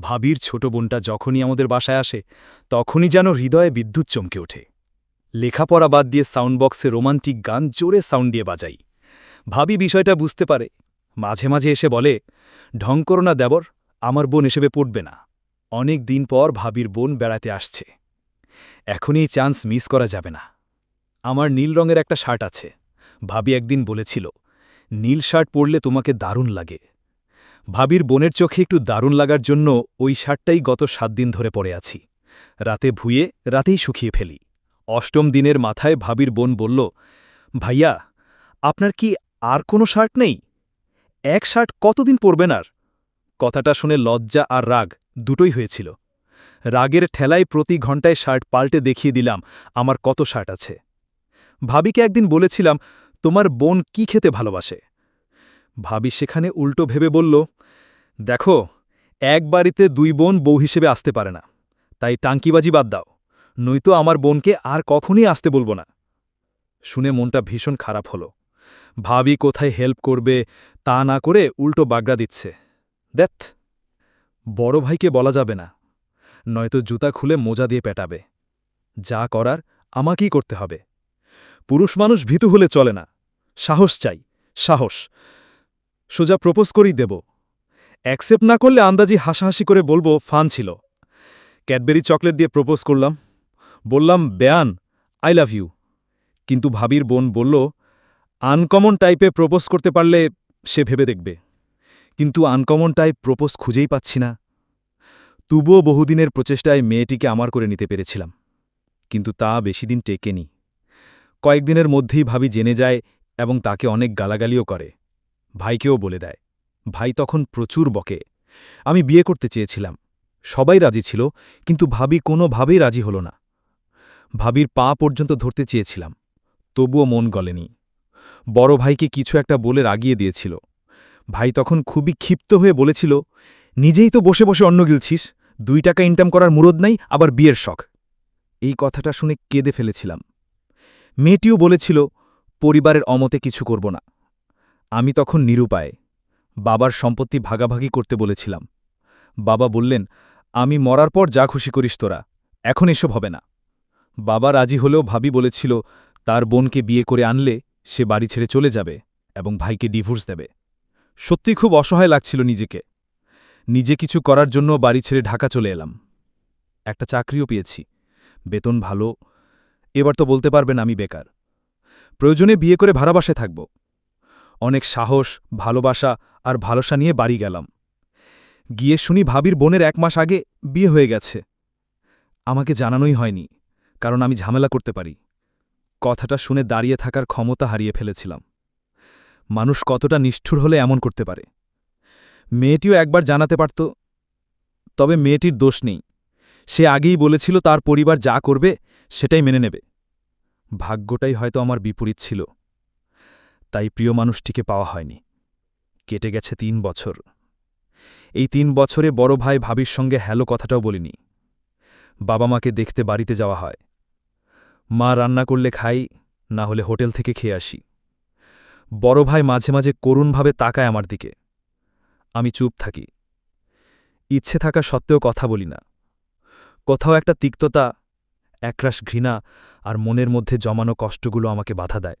ভাবির ছোট বোনটা যখনই আমাদের বাসায় আসে, তখনই যেন হৃদয়ে বিদ্যুৎ চমকে ওঠে। লেখাপড়া বাদ দিয়ে সাউন্ড বক্সে রোমান্টিক গান জোরে সাউন্ড দিয়ে বাজাই। ভাবি বিষয়টা বুঝতে পারে। মাঝে মাঝে এসে বলে, ঢং করো না দেবর, আমার বোন হিসেবে পড়বে না। অনেক দিন পর ভাবির বোন বেড়াতে আসছে। এখন এই চান্স মিস করা যাবে না। আমার নীল রঙের একটা শার্ট আছে। ভাবি একদিন বলেছিল, নীল শার্ট পরলে তোমাকে দারুণ লাগে। ভাবির বোনের চোখে একটু দারুণ লাগার জন্য ওই শার্টটাই গত সাত দিন ধরে পড়ে আছি। রাতে ভুয়ে রাতেই শুকিয়ে ফেলি। অষ্টম দিনের মাথায় ভাবির বোন বলল, ভাইয়া, আপনার কি আর কোনো শার্ট নেই? এক শার্ট কতদিন পরবেন আর? কথাটা শুনে লজ্জা আর রাগ দুটোই হয়েছিল। রাগের ঠেলায় প্রতি ঘন্টায় শার্ট পাল্টে দেখিয়ে দিলাম, আমার কত শার্ট আছে? ভাবিকে একদিন বলেছিলাম, তোমার বোন কি খেতে ভালোবাসে? ভাবি সেখানে উল্টো ভেবে বলল, দেখো, এক বাড়িতে দুই বোন বউ হিসেবে আসতে পারে না। তাই টাঙ্কিবাজি বাদ দাও, নয়তো আমার বোনকে আর কখনই আসতে বলব না। শুনে মনটা ভীষণ খারাপ হলো। ভাবি কোথায় হেল্প করবে তা না করে উল্টো বাগড়া দিচ্ছে। দেথ বড় ভাইকে বলা যাবে না, নয়তো জুতা খুলে মোজা দিয়ে পেটাবে। যা করার আমাকেই করতে হবে। পুরুষ মানুষ ভীতু হলে চলে না। সাহস চাই, সাহস। সোজা প্রপোজ করেই দেব। অ্যাকসেপ্ট না করলে আন্দাজি হাসাহাসি করে বলব, ফান ছিল। ক্যাডবেরি চকলেট দিয়ে প্রপোজ করলাম। বললাম, বেয়ান, আই লাভ ইউ। কিন্তু ভাবির বোন বলল, আনকমন টাইপে প্রপোজ করতে পারলে সে ভেবে দেখবে। কিন্তু আনকমন টাইপ প্রপোজ খুঁজেই পাচ্ছি না। তবুও বহুদিনের প্রচেষ্টায় মেয়েটিকে আমার করে নিতে পেরেছিলাম। কিন্তু তা বেশিদিন টেকেনি। কয়েকদিনের মধ্যেই ভাবি জেনে যায় এবং তাকে অনেক গালাগালিও করে। ভাইকেও বলে দেয়, ভাই তখন প্রচুর বকে। আমি বিয়ে করতে চেয়েছিলাম। সবাই রাজি ছিল, কিন্তু ভাবি কোনোভাবেই রাজি হল না। ভাবির পা পর্যন্ত ধরতে চেয়েছিলাম, তবুও মন গলেনি। বড় ভাইকে কিছু একটা বলে রাগিয়ে দিয়েছিল। ভাই তখন খুবই ক্ষিপ্ত হয়ে বলেছিল, নিজেই তো বসে বসে অন্ন গিলছিস, দুই টাকা ইনকাম করার মুরদ নাই, আবার বিয়ের শখ। এই কথাটা শুনে কেঁদে ফেলেছিলাম। মেয়েটিও বলেছিল, পরিবারের অমতে কিছু করব না। আমি তখন নিরুপায়। বাবার সম্পত্তি ভাগাভাগি করতে বলেছিলাম। বাবা বললেন, আমি মরার পর যা খুশি করিস তোরা, এখন এসব হবে না। বাবা রাজি হলেও ভাবি বলেছিল, তার বোনকে বিয়ে করে আনলে সে বাড়ি ছেড়ে চলে যাবে এবং ভাইকে ডিভোর্স দেবে। সত্যি খুব অসহায় লাগছিল নিজেকে। নিজে কিছু করার জন্য বাড়ি ছেড়ে ঢাকা চলে এলাম। একটা চাকরিও পেয়েছি। বেতন ভালো। এবার তো বলতে পারবেন আমি বেকার। প্রয়োজনে বিয়ে করে ভাড়া বাসায় থাকব। অনেক সাহস, ভালোবাসা আর ভালোসা নিয়ে বাড়ি গেলাম। গিয়ে শুনি ভাবির বোনের এক মাস আগে বিয়ে হয়ে গেছে। আমাকে জানানোই হয়নি, কারণ আমি ঝামেলা করতে পারি। কথাটা শুনে দাঁড়িয়ে থাকার ক্ষমতা হারিয়ে ফেলেছিলাম। মানুষ কতটা নিষ্ঠুর হলে এমন করতে পারে? মেয়েটিও একবার জানাতে পারত, তবে মেয়েটির দোষ নেই। সে আগেই বলেছিল তার পরিবার যা করবে সেটাই মেনে নেবে। ভাগ্যটাই হয়তো আমার বিপরীত ছিল। তাই প্রিয় মানুষটিকে পাওয়া হয়নি। কেটে গেছে তিন বছর। এই তিন বছরে বড় ভাই ভাবির সঙ্গে হ্যালো কথাটাও বলিনি। বাবা মাকে দেখতে বাড়িতে যাওয়া হয়। মা রান্না করলে খাই, না হলে হোটেল থেকে খেয়ে আসি। বড় ভাই মাঝে মাঝে করুণভাবে তাকায় আমার দিকে। আমি চুপ থাকি। ইচ্ছে থাকা সত্ত্বেও কথা বলি না। কোথাও একটা তিক্ততা, একরাশ ঘৃণা আর মনের মধ্যে জমানো কষ্টগুলো আমাকে বাধা দেয়।